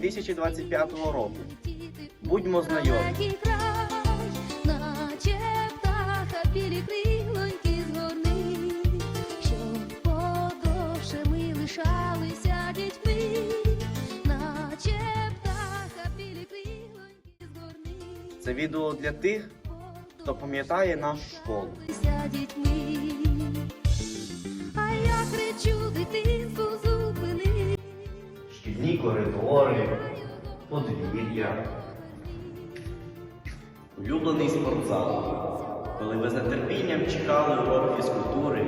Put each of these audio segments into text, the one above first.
випускники 2025 року. Будьмо знайомі. Це відео для тих, хто пам'ятає нашу школу. А я кричу дитинку зупини. Шкільні коридори, подвір'я, улюблений спортзал, коли ви з нетерпінням чекали урок фізкультури,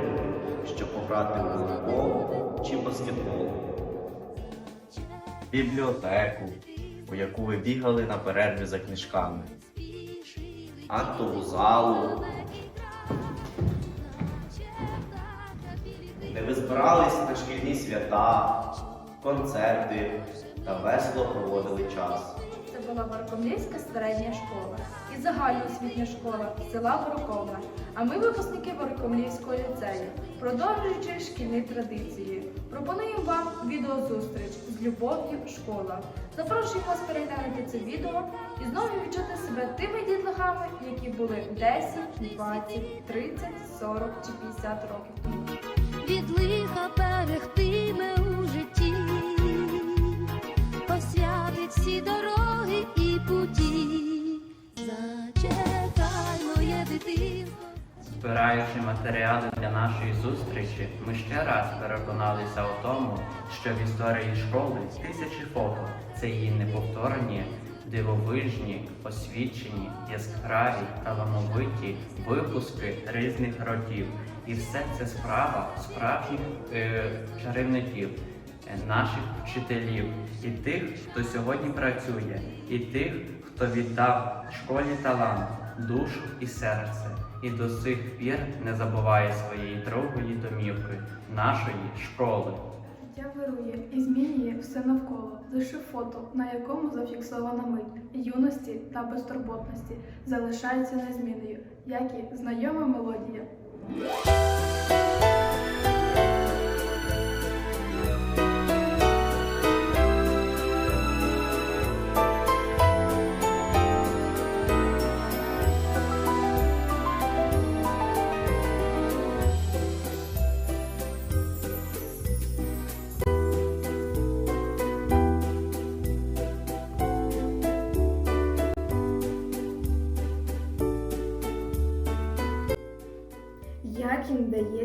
щоб пограти у волейбол чи баскетбол. Бібліотеку, у яку ви бігали на перерві за книжками, актову залу, де ви збирались на шкільні свята, концерти та весело проводили час. Це була Ворокомлівська середня школа і загальноосвітня школа села Ворокомна. А ми випускники Ворокомлівського ліцею, продовжуючи шкільні традиції. Пропонуємо вам відеозустріч з любов'ю школа. Запрошуємо вас переглянути це відео і знову відчути себе тими дітлахами, які були 10, 20, 30, 40 чи 50 років тому. від лиха берегтиме всі дороги і путі. Зачекай, моє дитинство. Збираючи матеріали для нашої зустрічі, ми ще раз переконалися у тому, що в історії школи тисячі фото це її неповторні, дивовижні, освічені, яскраві, талановиті випуски різних років. І все це справа справжніх е, чарівників, наших вчителів, і тих, хто сьогодні працює, і тих, хто віддав школі талант, душу і серце, і до сих пір не забуває своєї другої домівки, нашої школи. Життя вирує і змінює все навколо. Лише фото, на якому зафіксована мить юності та безтурботності, залишається незмінною, як і знайома мелодія.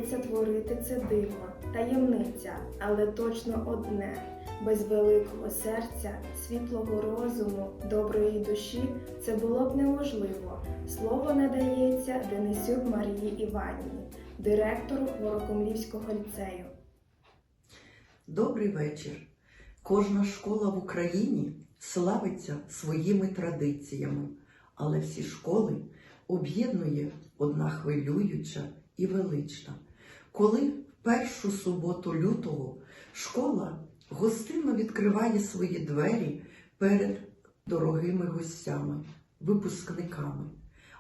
Вдається творити це диво, таємниця, але точно одне. Без великого серця, світлого розуму, доброї душі це було б неможливо. Слово надається Денисюк Марії Іванівні, директору Ворокомлівського ліцею. Добрий вечір. Кожна школа в Україні славиться своїми традиціями, але всі школи об'єднує одна хвилююча і велична. Коли в першу суботу лютого школа гостинно відкриває свої двері перед дорогими гостями, випускниками.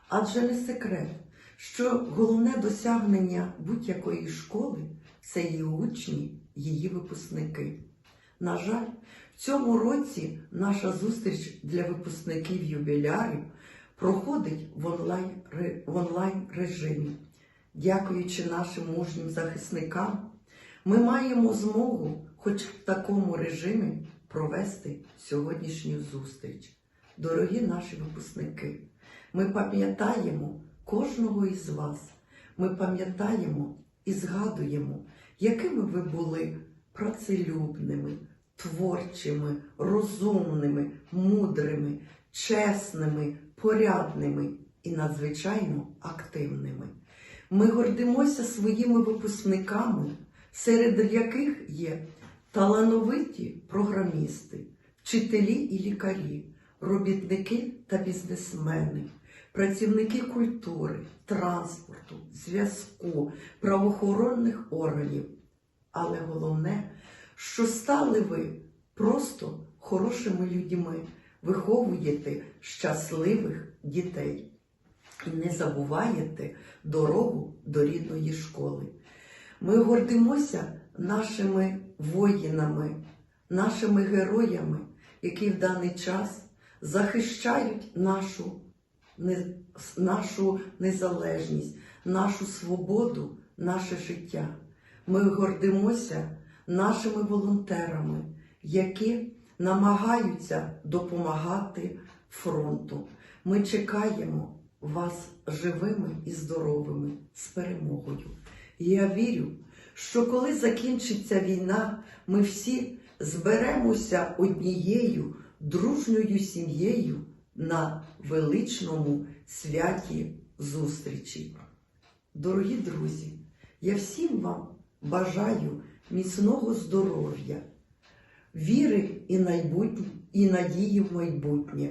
Адже не секрет, що головне досягнення будь-якої школи це її учні, її випускники. На жаль, в цьому році наша зустріч для випускників юбілярів проходить в онлайн, в онлайн режимі. Дякуючи нашим мужнім захисникам, ми маємо змогу, хоч в такому режимі, провести сьогоднішню зустріч. Дорогі наші випускники, ми пам'ятаємо кожного із вас. Ми пам'ятаємо і згадуємо, якими ви були працелюбними, творчими, розумними, мудрими, чесними, порядними і надзвичайно активними. Ми гордимося своїми випускниками, серед яких є талановиті програмісти, вчителі і лікарі, робітники та бізнесмени, працівники культури, транспорту, зв'язку, правоохоронних органів. Але головне, що стали ви просто хорошими людьми, виховуєте щасливих дітей і не забуваєте дорогу до рідної школи. Ми гордимося нашими воїнами, нашими героями, які в даний час захищають нашу, не- нашу незалежність, нашу свободу, наше життя. Ми гордимося нашими волонтерами, які намагаються допомагати фронту. Ми чекаємо вас живими і здоровими з перемогою. Я вірю, що коли закінчиться війна, ми всі зберемося однією дружньою сім'єю на величному святі зустрічі. Дорогі друзі, я всім вам бажаю міцного здоров'я, віри і, і надії в майбутнє,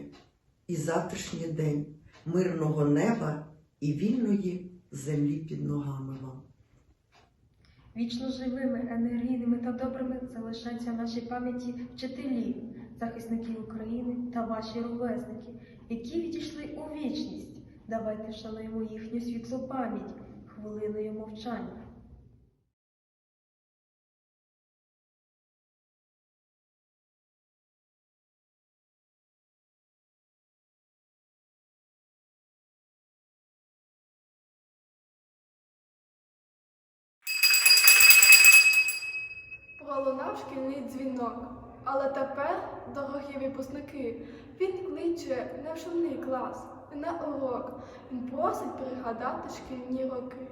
і завтрашній день мирного неба і вільної землі під ногами вам. Вічно живими, енергійними та добрими залишаться в нашій пам'яті вчителі, захисники України та ваші ровесники, які відійшли у вічність. Давайте вшануємо їхню світлу пам'ять хвилиною мовчання. Пролунав шкільний дзвінок. Але тепер, дорогі випускники, він кличе не в шумний клас, не на урок. Він просить пригадати шкільні роки,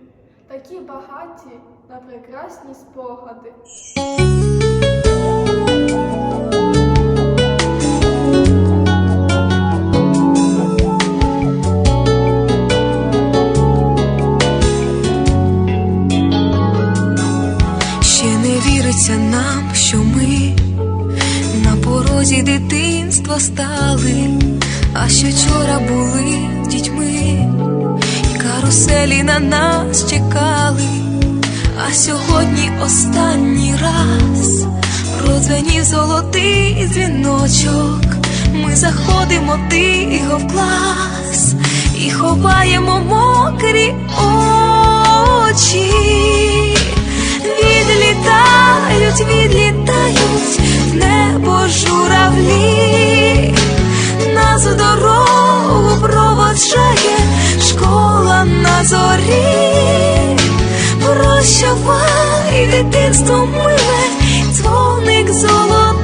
такі багаті на прекрасні спогади. Стали, а що вчора були дітьми, і каруселі на нас чекали, а сьогодні останній раз продзвенів золотий дзвіночок. Ми заходимо тихо в клас і ховаємо мокрі очі. Відлітають, відлітають в небо журавлі, нас в дорогу проводжає школа на зорі. Прощавай, дитинство миле, дзвоник золотий,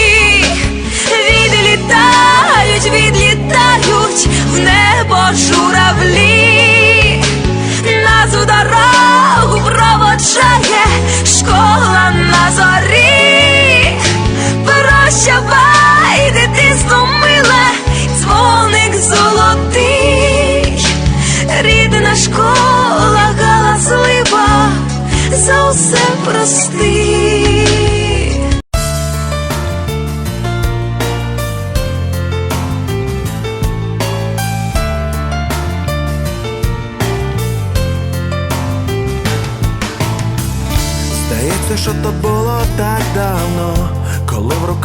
Відлітають, відлітають в небо журавлі, нас у дорогу проводжає школа на зорі. Прощавай,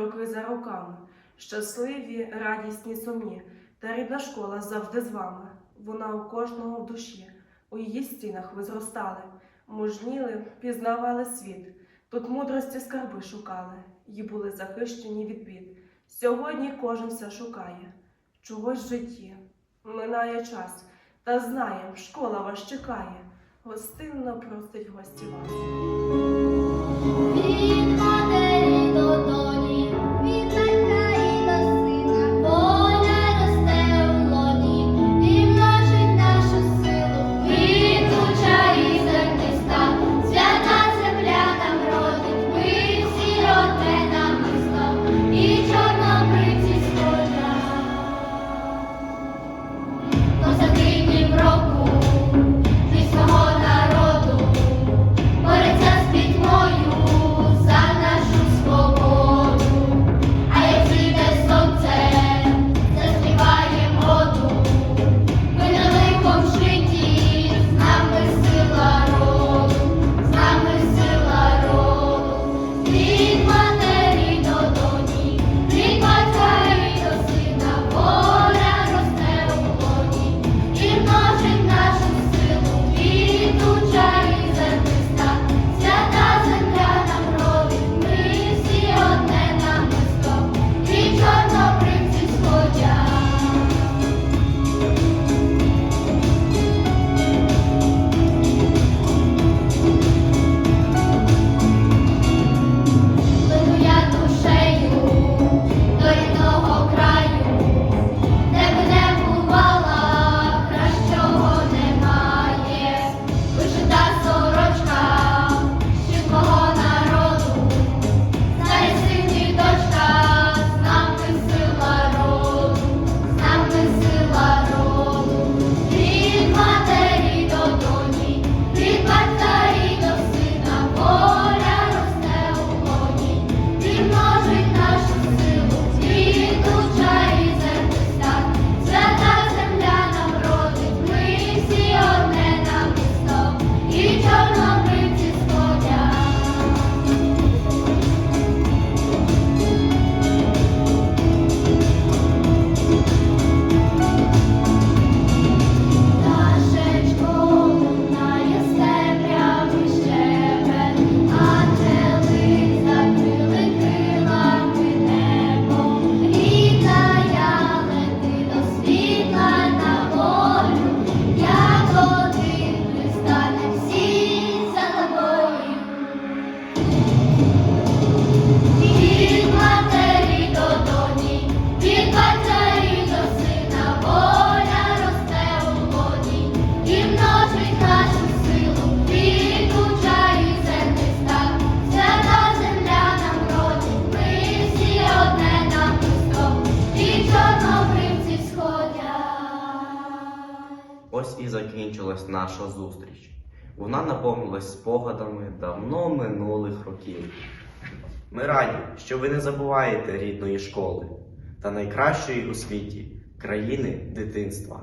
Роки за роками, щасливі, радісні, сумні. Та рідна школа завжди з вами. Вона у кожного в душі. У її стінах ви зростали, мужніли, пізнавали світ. Тут мудрості скарби шукали, і були захищені від бід. Сьогодні кожен все шукає, чогось в житті. Минає час, та знаєм, школа вас чекає. Гостинно просить гості вас. І закінчилась наша зустріч. Вона наповнилась спогадами давно минулих років. Ми раді, що ви не забуваєте рідної школи та найкращої у світі країни дитинства.